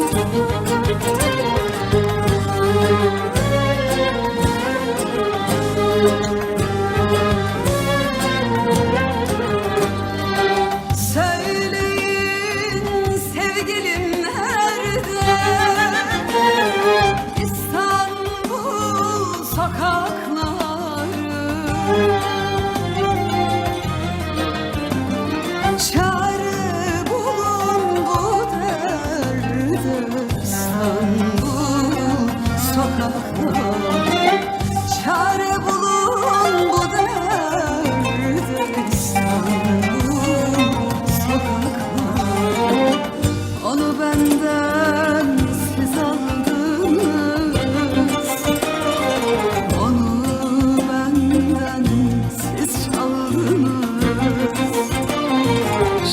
Thank you.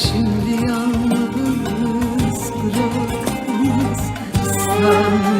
Şimdi yalnız bıraktınız İstanbul